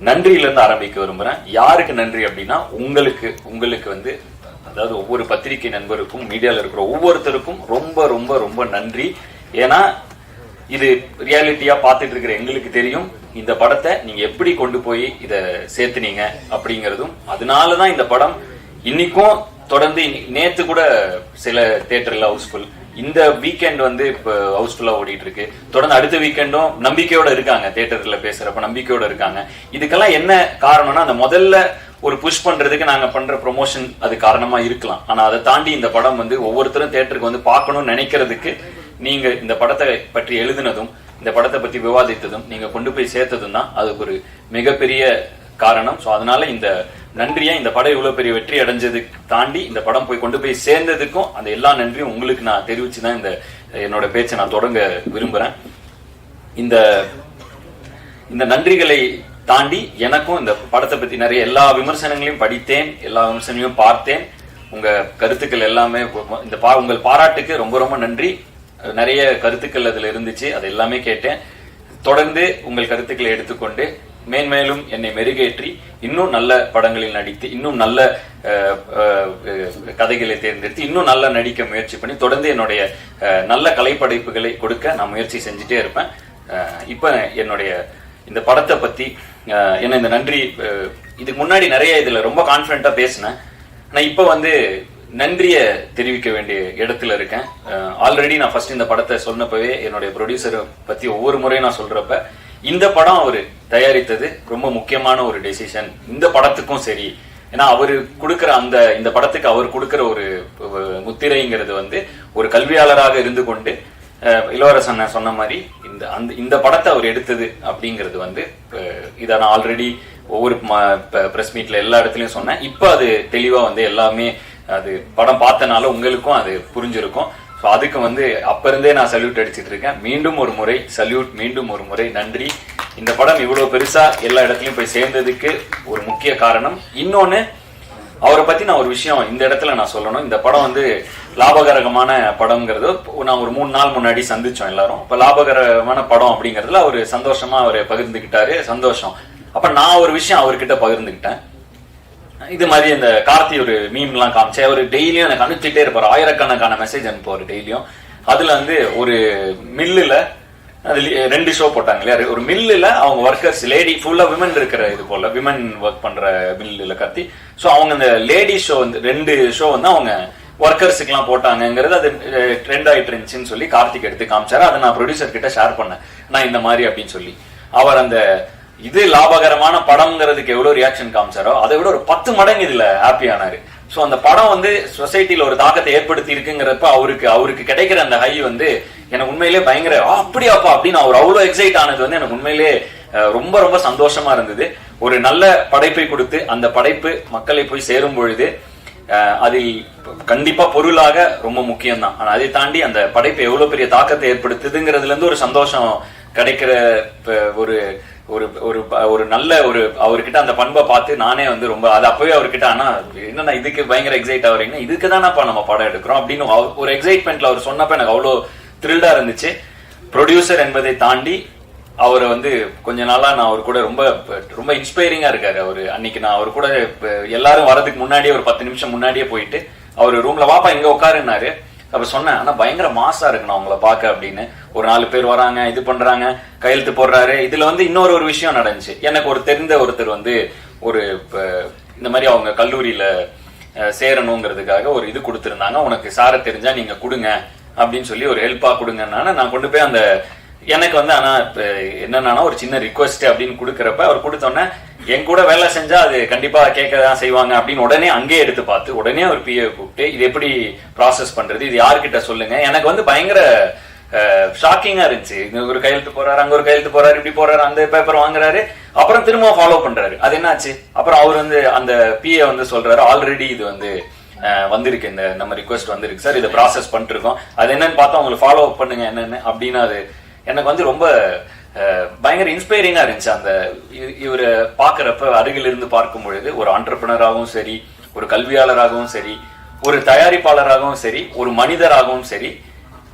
நன்றியிலிருந்து ஆரம்பிக்க விரும்புறேன். யாருக்கு நன்றி அப்படின்னா உங்களுக்கு உங்களுக்கு வந்து அதாவது ஒவ்வொரு பத்திரிகை நண்பருக்கும் மீடியால இருக்கிற ஒவ்வொருத்தருக்கும் ரொம்ப ரொம்ப ரொம்ப நன்றி. ஏன்னா இது ரியாலிட்டியா பார்த்துட்டு இருக்கிற எங்களுக்கு தெரியும். இந்த படத்தை நீங்க எப்படி கொண்டு போய் இத சேர்த்துனீங்க அப்படிங்கறதும் அதனாலதான் இந்த படம் இன்னைக்கும் தொடர்ந்து நேத்து கூட சில தேட்டர்ல ஹவுஸ்ஃபுல் இந்த வீக்கெண்ட் வந்து இப்போ ஹவுஸ்ஃபுல்லா ஓடிட்டு இருக்கு தொடர்ந்து அடுத்த வீக்கெண்டும் நம்பிக்கையோட இருக்காங்க தியேட்டர்ல பேசுறப்ப நம்பிக்கையோட இருக்காங்க. இதுக்கெல்லாம் என்ன காரணம்னா அந்த முதல்ல ஒரு புஷ் பண்றதுக்கு நாங்க பண்ற ப்ரொமோஷன் அது காரணமா இருக்கலாம். ஆனா அதை தாண்டி இந்த படம் வந்து ஒவ்வொருத்தரும் தியேட்டருக்கு வந்து பார்க்கணும்னு நினைக்கிறதுக்கு நீங்க இந்த படத்தை பற்றி எழுதினதும் இந்த படத்தை பத்தி விவாதித்ததும் நீங்க கொண்டு போய் சேர்த்ததும் தான் அதுக்கு ஒரு மிகப்பெரிய காரணம். சோ அதனால இந்த நன்றியா? இந்த படம் இவ்வளவு பெரிய வெற்றி அடைஞ்சதுக்கு தாண்டி இந்த படம் போய் கொண்டு போய் சேர்ந்ததுக்கும் அந்த எல்லா நன்றியும் உங்களுக்கு நான் தெரிவிச்சு தான் இந்த என்னோட பேச்சை நான் தொடங்க விரும்புறேன். இந்த இந்த நன்றிகளை தாண்டி எனக்கும் இந்த படத்தை பத்தி நிறைய எல்லா விமர்சனங்களையும் படித்தேன் எல்லா விமர்சனங்களையும் பார்த்தேன். உங்க கருத்துக்கள் எல்லாமே இந்த பா உங்கள் பாராட்டுக்கு ரொம்ப ரொம்ப நன்றி. நிறைய கருத்துக்கள் அதுல இருந்துச்சு அது எல்லாமே கேட்டேன். தொடர்ந்து உங்கள் கருத்துக்களை எடுத்துக்கொண்டு மேன்மேலும் என்னை மெருகேற்றி இன்னும் நல்ல படங்களில் நடித்து இன்னும் நல்ல கதைகளை தேர்ந்தெடுத்து இன்னும் நல்லா நடிக்க முயற்சி பண்ணி தொடர்ந்து என்னுடைய நல்ல கலைப்படைப்புகளை கொடுக்க நான் முயற்சி செஞ்சுட்டே இருப்பேன். இப்போ என்னுடைய இந்த படத்தை பத்தி என்ன இந்த நன்றி இதுக்கு முன்னாடி நிறைய இதுல ரொம்ப கான்பிடண்டா பேசினேன். ஆனால் இப்போ வந்து நன்றியை தெரிவிக்க வேண்டிய இடத்துல இருக்கேன். ஆல்ரெடி நான் ஃபர்ஸ்ட் இந்த படத்தை சொன்னப்பவே என்னுடைய ப்ரொடியூசரை பத்தி ஒவ்வொரு முறையும் நான் சொல்றப்ப இந்த படம் அவரு தயாரித்தது ரொம்ப முக்கியமான ஒரு டெசிஷன் இந்த படத்துக்கும் சரி. ஏன்னா அவர் கொடுக்குற அந்த இந்த படத்துக்கு அவர் கொடுக்குற ஒரு முத்திரைங்கிறது வந்து ஒரு கல்வியாளராக இருந்து கொண்டு இளவரசன் சொன்ன மாதிரி இந்த அந்த இந்த படத்தை அவர் எடுத்தது அப்படிங்கிறது வந்து இதை நான் ஆல்ரெடி ஒவ்வொரு பிரஸ் மீட்ல எல்லா இடத்துலயும் சொன்னேன். இப்போ அது தெளிவா வந்து எல்லாமே அது படம் பார்த்தனால உங்களுக்கும் அது புரிஞ்சிருக்கும். ஸோ அதுக்கு வந்து அப்ப இருந்தே நான் சல்யூட் அடிச்சுட்டு இருக்கேன். மீண்டும் ஒரு முறை சல்யூட் மீண்டும் ஒரு முறை நன்றி. இந்த படம் இவ்வளோ பெருசாக எல்லா இடத்துலையும் போய் சேர்ந்ததுக்கு ஒரு முக்கிய காரணம். இன்னொன்று அவரை பற்றி நான் ஒரு விஷயம் இந்த இடத்துல நான் சொல்லணும். இந்த படம் வந்து லாபகரகமான படம்ங்கிறது. நான் ஒரு மூணு நாள் முன்னாடி சந்திச்சோம் எல்லாரும். இப்போ லாபகரமான படம் அப்படிங்கிறதுல அவர் சந்தோஷமாக அவர் பகிர்ந்துக்கிட்டாரு சந்தோஷம். அப்போ நான் ஒரு விஷயம் அவர்கிட்ட பகிர்ந்துக்கிட்டேன் இது மாதிரி இந்த கார்த்தி ஒரு மீம் எல்லாம் காமிச்சு அவர் டெய்லியும் எனக்கு அனுப்பிச்சிட்டே இருப்பார். ஆயிரக்கணக்கான மெசேஜ் அனுப்புவார் டெய்லியும் அதுல வந்து ஒரு மில்லுல அது ரெண்டு ஷோ போட்டாங்க இல்லையா? ஒரு மில்லுல அவங்க ஒர்க்கர்ஸ் லேடி ஃபுல்லா விமன் இருக்கிற இது போல விமன் ஒர்க் பண்ற மில்லுல கத்தி ஸோ அவங்க இந்த லேடி ஷோ வந்து ரெண்டு ஷோ வந்து அவங்க ஒர்க்கர்ஸுக்கு எல்லாம் போட்டாங்கங்கிறது அது ட்ரெண்ட் ஆயிட்டு இருந்துச்சுன்னு சொல்லி கார்த்திக் எடுத்து காமிச்சாரு. அதை நான் ப்ரொடியூசர் கிட்ட ஷேர் பண்ணேன். நான் இந்த மாதிரி அப்படின்னு சொல்லி. அவர் அந்த இது லாபகரமான படம்ங்கிறதுக்கு எவ்வளவு ரியாக்ஷன் காமிச்சாரோ அதை விட ஒரு பத்து மடங்கு இதுல ஹாப்பி ஆனாரு. ஸோ அந்த படம் வந்து சொசைட்டியில் ஒரு தாக்கத்தை ஏற்படுத்தி இருக்குங்கிறப்ப அவருக்கு அவருக்கு கிடைக்கிற அந்த ஹை வந்து எனக்கு உண்மையிலே பயங்கர அப்படியாப்பா அப்படின்னு அவர் அவ்வளோ எக்ஸைட் ஆனது வந்து எனக்கு உண்மையிலே ரொம்ப ரொம்ப சந்தோஷமா இருந்தது. ஒரு நல்ல படைப்பை கொடுத்து அந்த படைப்பு மக்களை போய் சேரும் பொழுது அது அதில் கண்டிப்பா பொருளாக ரொம்ப முக்கியம் தான் அதை தாண்டி அந்த படைப்பு எவ்வளவு பெரிய தாக்கத்தை ஏற்படுத்துதுங்கிறதுல இருந்து ஒரு சந்தோஷம் கிடைக்கிற ஒரு ஒரு ஒரு ப- ஒரு நல்ல ஒரு அவர்கிட்ட அந்த பண்பை பார்த்து நானே வந்து ரொம்ப அது அப்பவே அவர்கிட்ட ஆனா என்னன்னா இதுக்கு பயங்கர எக்ஸைட் ஆகுறீங்கன்னா இதுக்கு தானப்பா நம்ம படம் எடுக்கிறோம்? அப்படின்னு ஒரு எக்ஸைட்மெண்ட்ல அவர் சொன்னப்ப எனக்கு அவ்வளோ த்ரில்டா இருந்துச்சு. ப்ரொடியூசர் என்பதை தாண்டி அவரை வந்து கொஞ்ச நாளா நான் அவர் கூட ரொம்ப ரொம்ப இன்ஸ்பைரிங்கா இருக்காரு அவரு. அன்னைக்கு நான் அவர் கூட எல்லாரும் வரதுக்கு முன்னாடியே ஒரு பத்து நிமிஷம் முன்னாடியே போயிட்டு அவர் ரூம்ல வாப்பா இங்க உட்காருனாரு அப்ப சொன்னேன் ஆனா பயங்கர மாசா இருக்கணும் அவங்கள பார்க்க அப்படின்னு. ஒரு நாலு பேர் வராங்க இது பண்றாங்க கையெழுத்து போடுறாரு. இதுல வந்து இன்னொரு ஒரு விஷயம் நடந்துச்சு. எனக்கு ஒரு தெரிந்த ஒருத்தர் வந்து ஒரு இந்த மாதிரி அவங்க கல்லூரியில சேரணுங்கிறதுக்காக ஒரு இது கொடுத்திருந்தாங்க. உனக்கு சாரை தெரிஞ்சா நீங்க கொடுங்க அப்படின்னு சொல்லி ஒரு ஹெல்ப்பா கொடுங்கன்னா நான் கொண்டு போய் அந்த எனக்கு வந்து ஆனா என்னன்னா ஒரு சின்ன ரிக்வஸ்ட் அப்படின்னு கொடுக்கறப்ப அவர் கொடுத்தோன்னே என் கூட வேலை செஞ்சா அது கண்டிப்பா கேட்க தான் செய்வாங்க அப்படின்னு உடனே அங்கேயே எடுத்து பார்த்து உடனே ஒரு பிஏ கூப்பிட்டு இது எப்படி ப்ராசஸ் பண்றது? இது யார்கிட்ட சொல்லுங்க? எனக்கு வந்து பயங்கர ஷாக்கிங்கா இருந்துச்சு. இங்க ஒரு கையெழுத்து போறாரு அங்க ஒரு கையெழுத்து போறாரு இப்படி போறாரு அந்த பேப்பர் வாங்குறாரு. அப்புறம் திரும்ப ஃபாலோ பண்றாரு. அது என்னாச்சு? அப்புறம் அவர் வந்து அந்த பிஏ வந்து சொல்றாரு ஆல்ரெடி இது வந்து வந்திருக்கு. இந்த நம்ம ரிக்வஸ்ட் வந்திருக்கு. சார் இதை ப்ராசஸ் பண்ணிருக்கோம் அது என்னன்னு பார்த்தா உங்களுக்கு ஃபாலோ பண்ணுங்க என்னன்னு. அப்படின்னு அது எனக்கு வந்து ரொம்ப பயங்கர இன்ஸ்பைரிங்கா இருந்துச்சு. அந்த இ- இவரை பாக்குறப்ப அருகில் இருந்து பார்க்கும் பொழுது ஒரு ஆண்டர்பிரினராகவும் சரி ஒரு கல்வியாளராகவும் சரி ஒரு தயாரிப்பாளராகவும் சரி ஒரு மனிதராகவும் சரி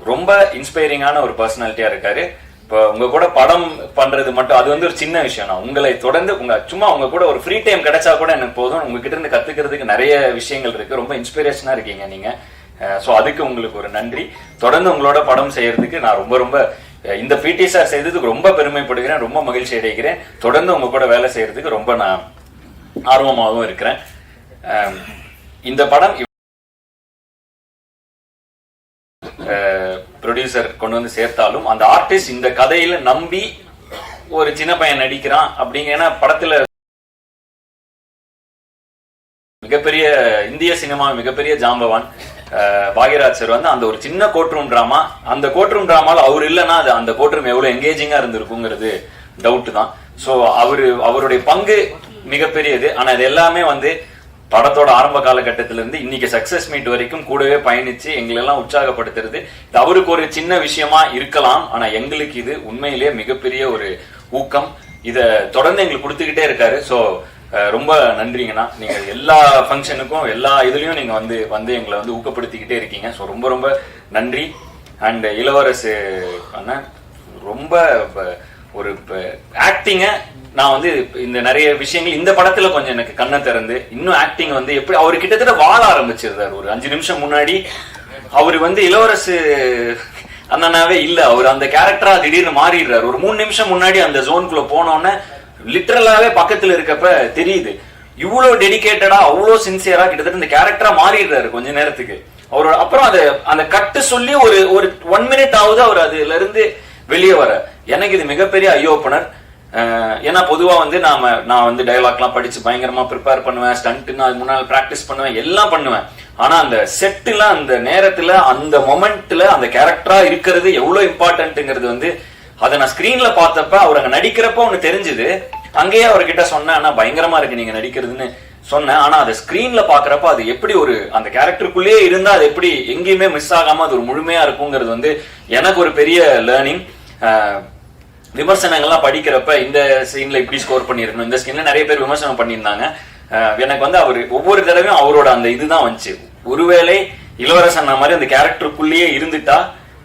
ரொம்ப இன்ஸ்பைரிங்கான ஒரு பர்சனாலிட்டியா இருக்காரு. இப்போ உங்க கூட படம் பண்றது மட்டும் அது வந்து ஒரு சின்ன விஷயம். நான் உங்களை தொடர்ந்து உங்க சும்மா உங்க கூட ஒரு ஃப்ரீ டைம் கிடைச்சா கூட எனக்கு போதும். உங்ககிட்ட இருந்து கத்துக்கிறதுக்கு நிறைய விஷயங்கள் இருக்கு. ரொம்ப இன்ஸ்பிரேஷனா இருக்கீங்க நீங்க. ஸோ அதுக்கு உங்களுக்கு ஒரு நன்றி. தொடர்ந்து உங்களோட படம் செய்யறதுக்கு நான் ரொம்ப ரொம்ப இந்த பிடி சார் செய்ததுக்கு ரொம்ப பெருமைப்படுகிறேன் ரொம்ப மகிழ்ச்சி அடைகிறேன். தொடர்ந்து உங்க கூட வேலை செய்யறதுக்கு ரொம்ப நான் ஆர்வமாகவும் இருக்கிறேன். இந்த படம் ப்ரொடியூசர் கொண்டு வந்து சேர்த்தாலும் அந்த ஆர்டிஸ்ட் இந்த கதையில நம்பி ஒரு சின்ன பையன் நடிக்கிறான் அப்படிங்கன்னா படத்துல மிகப்பெரிய இந்திய சினிமா மிகப்பெரிய ஜாம்பவான். பாக்யராஜ் சார் வந்து அந்த ஒரு சின்ன கோட்ரூம் டிராமா அந்த கோட்ரூம் டிராமால அவர் இல்லைன்னா அது அந்த கோட்ரூம் எவ்வளவு எங்கேஜிங்கா இருந்திருக்குங்கிறது டவுட் தான். சோ அவரு அவருடைய பங்கு மிகப்பெரியது. ஆனா இது எல்லாமே வந்து படத்தோட ஆரம்ப காலகட்டத்தில இருந்து இன்னைக்கு சக்சஸ் மீட் வரைக்கும் கூடவே பயணிச்சு எங்களெல்லாம் உற்சாகப்படுத்துறது. இது அவருக்கு ஒரு சின்ன விஷயமா இருக்கலாம். ஆனா எங்களுக்கு இது உண்மையிலேயே மிகப்பெரிய ஒரு ஊக்கம். இத தொடர்ந்து எங்களுக்கு கொடுத்துக்கிட்டே இருக்காரு. சோ ரொம்ப நன்றிங்கண்ணா. நீங்க எல்லா ஃபங்க்ஷனுக்கும் எல்லா இதுலயும் நீங்க வந்து வந்து எங்களை வந்து ஊக்கப்படுத்திக்கிட்டே இருக்கீங்க. ஸோ ரொம்ப ரொம்ப நன்றி. அண்ட் இளவரசு அண்ணன் ரொம்ப ஒரு ஆக்டிங்க நான் வந்து இந்த நிறைய விஷயங்கள் இந்த படத்துல கொஞ்சம் எனக்கு கண்ணை திறந்து இன்னும் ஆக்டிங் வந்து எப்படி அவர் கிட்டத்தட்ட வாழ ஆரம்பிச்சிருந்தார் ஒரு அஞ்சு நிமிஷம் முன்னாடி அவர் வந்து இளவரசு அண்ணனாவே இல்ல. அவர் அந்த கேரக்டரா திடீர்னு மாறிடுறாரு. ஒரு மூணு நிமிஷம் முன்னாடி அந்த ஜோனுக்குள்ள போனோன்னே லிட்ரலாவே பக்கத்துல இருக்கப்ப தெரியுது. இவ்வளவு டெடிக்கேட்டடா அவ்வளவு சின்சியரா கிட்டத்தட்ட இந்த கேரக்டரா மாறிடுறாரு கொஞ்ச நேரத்துக்கு. அவரோட அப்புறம் அது அந்த கட்டு சொல்லி ஒரு ஒரு ஒன் மினிட் ஆகுது அவர் அதுல இருந்து வெளியே வர. எனக்கு இது மிகப்பெரிய ஐ ஓப்பனர் ஏன்னா பொதுவா வந்து நாம நான் வந்து டயலாக்லாம் படிச்சு பயங்கரமா ப்ரிப்பேர் பண்ணுவேன் ஸ்டண்ட் நான் முன்னால் பிராக்டிஸ் பண்ணுவேன் எல்லாம் பண்ணுவேன். ஆனா அந்த செட்டுல அந்த நேரத்துல அந்த மொமெண்ட்ல அந்த கேரக்டரா இருக்கிறது எவ்வளவு இம்பார்ட்டன்ட்ங்கிறது வந்து அதை நான் ஸ்கிரீன்ல பார்த்தப்ப அவர் அங்க நடிக்கிறப்ப ஒண்ணு தெரிஞ்சுது. அங்கேயே அவர்கிட்ட சொன்னேன் பயங்கரமா இருக்கு நீங்க நடிக்கிறதுன்னு சொன்னேன். ஆனா அதை ஸ்கிரீன்ல பாக்குறப்ப அது எப்படி ஒரு அந்த கேரக்டருக்குள்ளேயே இருந்தா அது எப்படி எங்கேயுமே மிஸ் ஆகாம அது ஒரு முழுமையா இருக்குங்கிறது வந்து எனக்கு ஒரு பெரிய லேர்னிங் விமர்சனங்கள்லாம் படிக்கிறப்ப இந்த சீன்ல இப்படி ஸ்கோர் பண்ணிருக்கணும் இந்த சீன்ல நிறைய பேர் விமர்சனம் பண்ணியிருந்தாங்க. எனக்கு வந்து அவர் ஒவ்வொரு தடவையும் அவரோட அந்த இதுதான் வந்துச்சு. ஒருவேளை இளவரசன் மாதிரி அந்த கேரக்டருக்குள்ளேயே இருந்துட்டா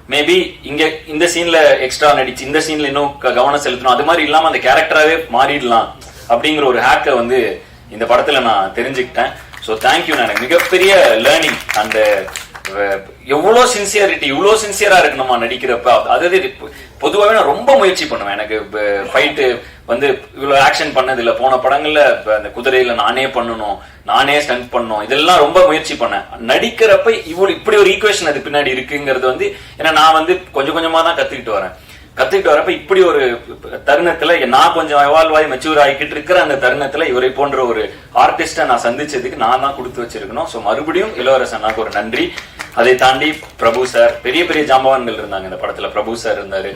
மேபி இங்க இந்த சீன்ல எக்ஸ்ட்ரா நடிச்சு இந்த சீன்ல இன்னும் க- கவனம் செலுத்தணும். அது மாதிரி இல்லாம அந்த கேரக்டராகவே மாறிடலாம் அப்படிங்கிற ஒரு ஹேக்கை வந்து இந்த படத்துல நான் தெரிஞ்சுக்கிட்டேன். ஸோ தேங்க்யூ எனக்கு மிகப்பெரிய லேர்னிங் அந்த எவ்வளோ சின்சியரிட்டி இவ்வளோ சின்சியரா இருக்கணுமா நடிக்கிறப்ப? அதாவது பொதுவாகவே நான் ரொம்ப முயற்சி பண்ணுவேன். எனக்கு ஃபைட்டு வந்து இவ்வளோ ஆக்ஷன் பண்ணது இல்லை போன படங்கள்ல இப்போ அந்த குதிரையில நானே பண்ணணும் நானே ஸ்டன்ட் பண்ணணும் இதெல்லாம் ரொம்ப முயற்சி பண்ணேன். நடிக்கிறப்ப இவ்வளோ இப்படி ஒரு ஈக்குவேஷன் அது பின்னாடி இருக்குங்கிறது வந்து ஏன்னா நான் வந்து கொஞ்சம் கொஞ்சமாக தான் கத்துக்கிட்டு வரேன். கத்துக்கிட்டு வரப்ப இப்படி ஒரு தருணத்துல நான் கொஞ்சம் எவால்வ் ஆகி மெச்சூர் ஆகிக்கிட்டு இருக்கிற அந்த தருணத்துல இவரை போன்ற ஒரு ஆர்டிஸ்ட்டை நான் சந்திச்சதுக்கு நான் தான் கொடுத்து வச்சிருக்கணும். ஸோ மறுபடியும் இளவரசன் ஒரு நன்றி. அதை தாண்டி பிரபு சார் பெரிய பெரிய ஜாம்பவான்கள் இருந்தாங்க இந்த படத்துல. பிரபு சார் இருந்தாரு.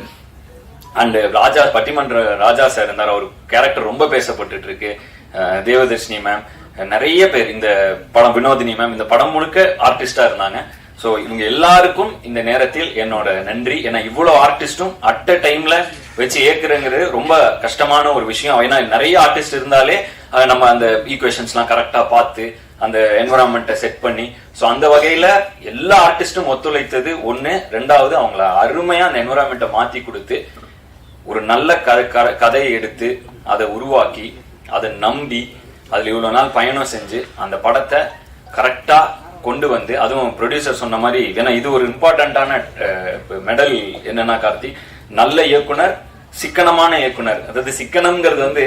அண்ட் ராஜா பட்டிமன்ற ராஜா சார் இருந்தார். அவர் கேரக்டர் ரொம்ப பேசப்பட்டு இருக்கு தேவதர்ஷினி மேம் நிறைய பேர் இந்த படம் வினோதினி மேம் இந்த படம் முழுக்க ஆர்டிஸ்டா இருந்தாங்க. ஸோ இவங்க எல்லாருக்கும் இந்த நேரத்தில் என்னோட நன்றி. ஏன்னா இவ்வளவு ஆர்டிஸ்டும் அட் அ டைம்ல வச்சு ஏக்குறங்கிறது ரொம்ப கஷ்டமான ஒரு விஷயம். ஏன்னா நிறைய ஆர்டிஸ்ட் இருந்தாலே நம்ம அந்த ஈக்குவேஷன்ஸ்லாம் கரெக்டாக பார்த்து அந்த என்வரான்மெண்ட்டை செட் பண்ணி ஸோ அந்த வகையில் எல்லா ஆர்டிஸ்ட்டும் ஒத்துழைத்தது ஒன்று ரெண்டாவது அவங்கள அருமையாக அந்த என்வரான்மெண்ட்டை மாற்றி கொடுத்து ஒரு நல்ல கதை கதையை எடுத்து அதை உருவாக்கி அதை நம்பி அதில் இவ்வளோ நாள் பயணம் செஞ்சு அந்த படத்தை கரெக்டாக கொண்டு வந்து அதுவும் ப்ரொடியூசர் சொன்ன மாதிரி ஏன்னா இது ஒரு இம்பார்ட்டண்ட்டான மெடல் என்னன்னா கார்த்தி நல்ல இயக்குனர் சிக்கனமான இயக்குனர். அதாவது சிக்கனம்ங்கிறது வந்து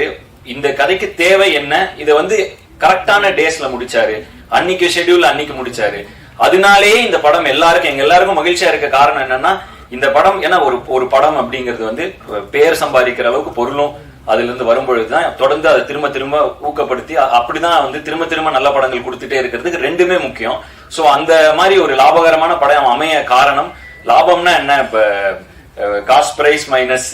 இந்த கதைக்கு தேவை என்ன? இதை வந்து கரெக்டான டேஸ்ல முடிச்சாரு. அன்னைக்கு ஷெடியூல் அன்னைக்கு முடிச்சாரு. அதனாலேயே இந்த படம் எல்லாருக்கும் எங்க எல்லாருக்கும் மகிழ்ச்சியா இருக்க காரணம் என்னன்னா இந்த படம் ஏன்னா ஒரு ஒரு படம் அப்படிங்கிறது வந்து பேர் சம்பாதிக்கிற அளவுக்கு பொருளும் அதுல இருந்து வரும்பொழுதுதான் தொடர்ந்து அதை திரும்ப திரும்ப ஊக்கப்படுத்தி அப்படிதான் வந்து திரும்ப திரும்ப நல்ல படங்கள் கொடுத்துட்டே இருக்கிறதுக்கு ரெண்டுமே முக்கியம். சோ அந்த மாதிரி ஒரு லாபகரமான படம் அமைய காரணம் லாபம்னா என்ன? இப்ப காஸ்ட் பிரைஸ் மைனஸ்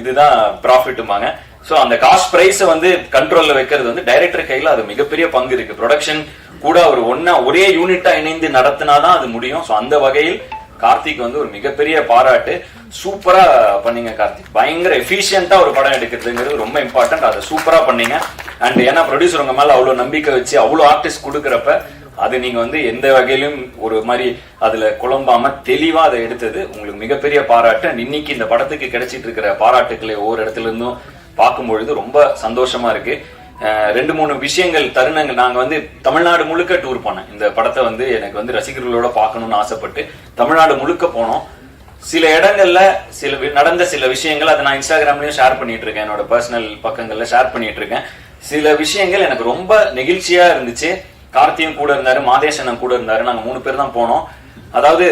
இதுதான் ப்ராஃபிட்டுமாங்க ஸோ அந்த காஸ்ட் ப்ரைஸை வந்து கண்ட்ரோல்ல வைக்கிறது வந்து டைரக்டர் கையில் அது மிகப்பெரிய பங்கு இருக்கு. ப்ரொடக்ஷன் கூட அவர் ஒன்னா ஒரே யூனிட்டா இணைந்து நடத்தினாதான் அது முடியும். ஸோ அந்த வகையில் கார்த்திக் வந்து ஒரு மிகப்பெரிய பாராட்டு. சூப்பரா பண்ணீங்க கார்த்திக். பயங்கர எஃபிஷியண்டா ஒரு படம் எடுக்கிறதுங்கிறது ரொம்ப இம்பார்ட்டன்ட் அதை சூப்பரா பண்ணீங்க. அண்ட் ஏன்னா ப்ரொடியூசர் உங்க மேல அவ்வளவு நம்பிக்கை வச்சு அவ்வளவு ஆர்டிஸ்ட் கொடுக்குறப்ப அது நீங்க வந்து எந்த வகையிலும் ஒரு மாதிரி அதுல குழம்பாம தெளிவா அதை எடுத்தது உங்களுக்கு மிகப்பெரிய பாராட்டு. இன்னைக்கு இந்த படத்துக்கு கிடைச்சிட்டு இருக்கிற பாராட்டுக்களை ஒவ்வொரு இடத்துல இருந்தும் பார்க்கும் பொழுது ரொம்ப சந்தோஷமா இருக்கு. ரெண்டு மூணு விஷயங்கள் தருணங்கள். நாங்கள் வந்து தமிழ்நாடு முழுக்க டூர் போனேன். இந்த படத்தை வந்து எனக்கு வந்து ரசிகர்களோட பார்க்கணும்னு ஆசைப்பட்டு தமிழ்நாடு முழுக்க போனோம். சில இடங்கள்ல சில நடந்த சில விஷயங்கள் அதை நான் இன்ஸ்டாகிராம்லயும் ஷேர் பண்ணிட்டு இருக்கேன். என்னோட பர்சனல் பக்கங்கள்ல ஷேர் பண்ணிட்டு இருக்கேன். சில விஷயங்கள் எனக்கு ரொம்ப நெகிழ்ச்சியா இருந்துச்சு. கார்த்தியும் கூட இருந்தாரு மாதேசனும் கூட இருந்தாரு. நாங்க மூணு பேர் தான் போனோம். அதாவது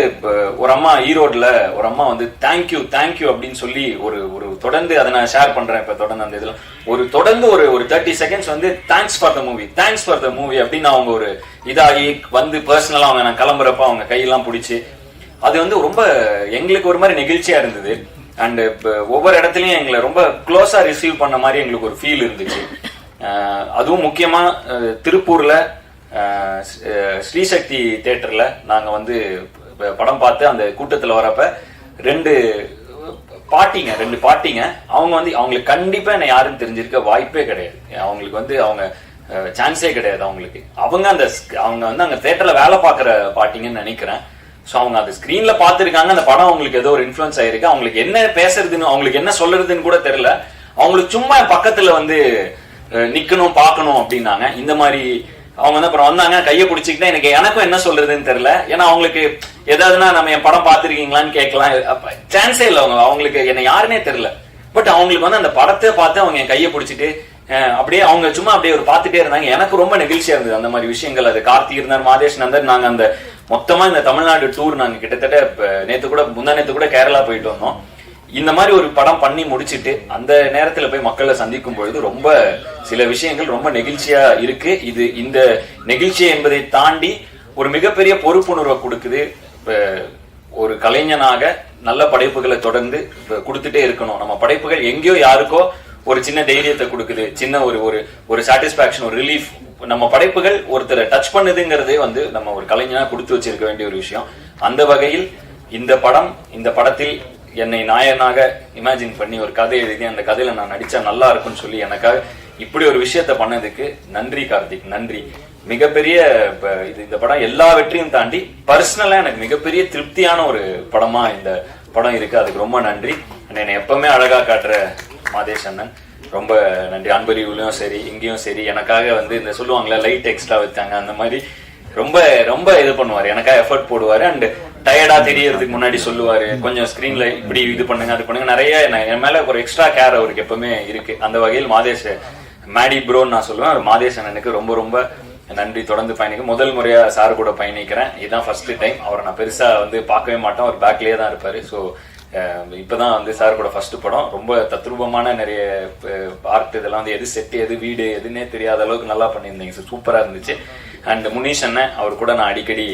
ஒரு அம்மா ஈரோட்ல ஒரு அம்மா வந்து தேங்க்யூ தேங்க்யூ அப்படின்னு சொல்லி ஒரு ஒரு தொடர்ந்து அதை நான் ஷேர் பண்றேன் இப்ப தொடர்ந்து அந்த இதுல. ஒரு தொடர்ந்து ஒரு ஒரு தேர்ட்டி செகண்ட்ஸ் வந்து thanks for the movie thanks for the movie அப்படின்னு அவங்க ஒரு இதாகி வந்து பர்சனலா அவங்க நான் கிளம்புறப்ப அவங்க கையெல்லாம் பிடிச்சி அது வந்து ரொம்ப எங்களுக்கு ஒரு மாதிரி நெகிழ்ச்சியா இருந்தது. அண்ட் ஒவ்வொரு இடத்துலயும் எங்களை ரொம்ப க்ளோஸா ரிசீவ் பண்ண மாதிரி எங்களுக்கு ஒரு ஃபீல் இருந்துச்சு. அதுவும் முக்கியமா திருப்பூர்ல ஸ்ரீசக்தி தேட்டரில் நாங்கள் வந்து படம் பார்த்து அந்த கூட்டத்தில் வரப்ப ரெண்டு பாட்டிங்க ரெண்டு பாட்டிங்க அவங்க வந்து அவங்களுக்கு கண்டிப்பாக என்னை யாருன்னு தெரிஞ்சிருக்க வாய்ப்பே கிடையாது. அவங்களுக்கு வந்து அவங்க சான்ஸே கிடையாது அவங்களுக்கு. அவங்க அந்த அவங்க வந்து அங்கே தேட்டரில் வேலை பார்க்குற பாட்டிங்கன்னு நினைக்கிறேன். ஸோ அவங்க அந்த ஸ்க்ரீனில் பார்த்துருக்காங்க அந்த படம் அவங்களுக்கு ஏதோ ஒரு இன்ஃப்ளூயன்ஸ் ஆயிருக்கு. அவங்களுக்கு என்ன பேசுறதுன்னு அவங்களுக்கு என்ன சொல்றதுன்னு கூட தெரியல. அவங்களுக்கு சும்மா பக்கத்தில் வந்து நிற்கணும் பார்க்கணும் அப்படின்னாங்க. இந்த மாதிரி அவங்க வந்து அப்புறம் வந்தாங்க கையை பிடிச்சிக்கிட்டா எனக்கு எனக்கும் என்ன சொல்றதுன்னு தெரியல. ஏன்னா அவங்களுக்கு ஏதாவதுன்னா நம்ம என் படம் பார்த்துருக்கீங்களான்னு கேட்கலாம். சான்ஸே இல்லை அவங்க. அவங்களுக்கு என்ன யாருன்னே தெரியல. பட் அவங்களுக்கு வந்து அந்த படத்தை பார்த்து அவங்க என் கையை பிடிச்சிட்டு அப்படியே அவங்க சும்மா அப்படியே ஒரு பார்த்துட்டே இருந்தாங்க. எனக்கு ரொம்ப நெகிழ்ச்சியா இருந்தது அந்த மாதிரி விஷயங்கள். அது கார்த்தி இருந்தார் மாதேஷ் நந்தர். நாங்க அந்த மொத்தமா இந்த தமிழ்நாடு டூர் நாங்க கிட்டத்தட்ட நேத்து கூட முந்தா நேத்து கூட கேரளா போயிட்டு வந்தோம். இந்த மாதிரி ஒரு படம் பண்ணி முடிச்சிட்டு அந்த நேரத்துல போய் மக்களை சந்திக்கும் பொழுது ரொம்ப சில விஷயங்கள் ரொம்ப நெகிழ்ச்சியா இருக்கு. இது இந்த நெகிழ்ச்சி என்பதை தாண்டி ஒரு மிகப்பெரிய பொறுப்புணர்வை கொடுக்குது. ஒரு கலைஞனாக நல்ல படைப்புகளை தொடர்ந்து கொடுத்துட்டே இருக்கணும். நம்ம படைப்புகள் எங்கேயோ யாருக்கோ ஒரு சின்ன தைரியத்தை கொடுக்குது. சின்ன ஒரு ஒரு ஒரு சாட்டிஸ்பாக்சன் ஒரு ரிலீஃப் நம்ம படைப்புகள் ஒருத்தரை டச் பண்ணுதுங்கிறதே வந்து நம்ம ஒரு கலைஞனா கொடுத்து வச்சிருக்க வேண்டிய ஒரு விஷயம். அந்த வகையில் இந்த படம் இந்த படத்தில் என்னை நாயனாக இமேஜின் பண்ணி ஒரு கதை எழுதி அந்த கதையில நான் நடிச்சா நல்லா இருக்கும்னு சொல்லி எனக்காக இப்படி ஒரு விஷயத்த பண்ணதுக்கு நன்றி கார்த்திக். நன்றி. மிகப்பெரிய இது இந்த படம் எல்லா வெற்றியும் தாண்டி பர்சனலா எனக்கு மிகப்பெரிய திருப்தியான ஒரு படமா இந்த படம் இருக்கு. அதுக்கு ரொம்ப நன்றி. என்னை எப்பவுமே அழகா காட்டுற மாதேஷ் அண்ணன். ரொம்ப நன்றி. அன்பறிவுலையும் சரி இங்கேயும் சரி எனக்காக வந்து இந்த சொல்லுவாங்களே லைட் எக்ஸ்ட்ரா வச்சாங்க அந்த மாதிரி ரொம்ப ரொம்ப இது பண்ணுவார். எனக்காக எஃபர்ட் போடுவார். அண்ட் டயர்டா தெரியறதுக்கு முன்னாடி சொல்லுவாரு. கொஞ்சம் ஸ்கிரீன்ல இப்படி இது பண்ணுங்க அது பண்ணுங்க. நிறைய என் மேல ஒரு எக்ஸ்ட்ரா கேர் அவருக்கு எப்பவுமே இருக்கு. அந்த வகையில் மாதேஷ் மேடி ப்ரோன்னு நான் சொல்லுவேன். அவர் மாதேஷ் அண்ணனுக்கு ரொம்ப ரொம்ப நன்றி. தொடர்ந்து பயணிக்க முதல் முறையா சார் கூட பயணிக்கிறேன். இதுதான் ஃபர்ஸ்ட் டைம் அவரை நான் பெருசா வந்து பார்க்கவே மாட்டேன். அவர் பேக்லயே தான் இருப்பாரு. ஸோ இப்பதான் வந்து சார் கூட ஃபர்ஸ்ட் படம். ரொம்ப தத்ரூபமான நிறைய ஆர்ட் இதெல்லாம் வந்து எது செட்டு எது வீடு எதுன்னே தெரியாத அளவுக்கு நல்லா பண்ணியிருந்தீங்க. சூப்பரா இருந்துச்சு. அண்ட் முனீஷ் அண்ணன் அவர் கூட நான் அடிக்கடி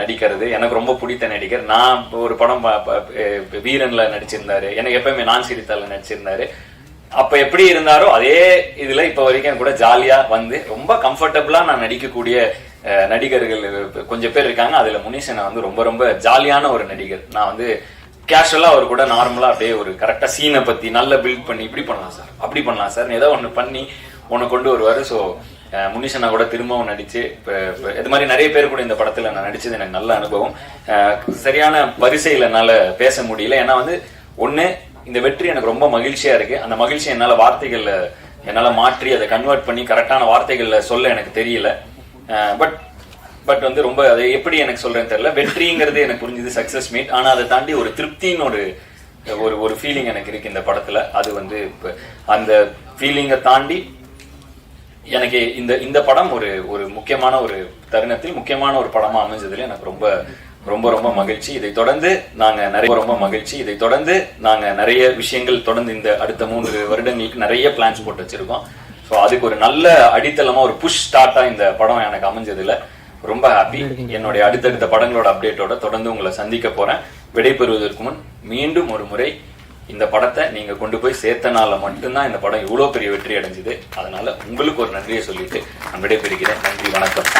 நடிக்கிறது. எனக்கு ரொம்ப பிடித்த நடிகர். நான் ஒரு படம் வீரன்ல நடிச்சிருந்தாரு. எனக்கு எப்பயுமே நான் சிரித்தால நடிச்சிருந்தாரு. அப்ப எப்படி இருந்தாரோ அதே இதுல இப்ப வரைக்கும் கூட ஜாலியா வந்து ரொம்ப கம்ஃபர்டபுளா நான் நடிக்கக்கூடிய நடிகர்கள் கொஞ்சம் பேர் இருக்காங்க. அதுல முனிஷனை வந்து ரொம்ப ரொம்ப ஜாலியான ஒரு நடிகர். நான் வந்து கேஷுவலா அவர் கூட நார்மலா அப்படியே ஒரு கரெக்டா சீனை பத்தி நல்லா பில்ட் பண்ணி இப்படி பண்ணலாம் சார் அப்படி பண்ணலாம் சார். ஏதோ ஒண்ணு பண்ணி உன்னை கொண்டு வருவாரு. ஸோ முனிஷனா கூட திரும்பவும் நடிச்சு இப்ப இது மாதிரி நிறைய பேர் கூட இந்த படத்துல நான் நடிச்சது எனக்கு நல்ல அனுபவம். சரியான வரிசையில என்னால பேச முடியல. ஏன்னா வந்து ஒண்ணு இந்த வெற்றி எனக்கு ரொம்ப மகிழ்ச்சியா இருக்கு. அந்த மகிழ்ச்சி என்னால வார்த்தைகள்ல என்னால மாற்றி அதை கன்வெர்ட் பண்ணி கரெக்டான வார்த்தைகள்ல சொல்ல எனக்கு தெரியல. பட் பட் வந்து ரொம்ப அதை எப்படி எனக்கு சொல்றேன்னு தெரியல. வெற்றிங்கிறது எனக்கு புரிஞ்சுது சக்சஸ் மீட் ஆனா அதை தாண்டி ஒரு திருப்தின்னு ஒரு ஒரு ஒரு ஃபீலிங் எனக்கு இருக்கு இந்த படத்துல. அது வந்து இப்போ அந்த ஃபீலிங்கை தாண்டி எனக்கு இந்த இந்த படம் ஒரு ஒரு முக்கியமான ஒரு தருணத்தில் முக்கியமான ஒரு படமா அமைஞ்சதுல எனக்கு ரொம்ப ரொம்ப ரொம்ப மகிழ்ச்சி. இதை தொடர்ந்து நாங்க நிறைய ரொம்ப மகிழ்ச்சி. இதை தொடர்ந்து நாங்க நிறைய விஷயங்கள் தொடர்ந்து இந்த அடுத்த மூன்று வருடங்களுக்கு நிறைய பிளான்ஸ் போட்டு வச்சிருக்கோம். ஸோ அதுக்கு ஒரு நல்ல அடித்தளமா ஒரு புஷ் ஸ்டார்ட்டா இந்த படம் எனக்கு அமைஞ்சதுல ரொம்ப ஹாப்பி என்னுடைய அடுத்தடுத்த படங்களோட அப்டேட்டோட தொடர்ந்து உங்களை சந்திக்க போறேன். விடைபெறுவதற்கு முன் மீண்டும் ஒரு முறை இந்த படத்தை நீங்க கொண்டு போய் சேர்த்தனால மட்டும்தான் இந்த படம் இவ்வளவு பெரிய வெற்றி அடைஞ்சது. அதனால உங்களுக்கு ஒரு நன்றியை சொல்லிட்டு நான் விடைபெறுகிறேன். நன்றி வணக்கம்.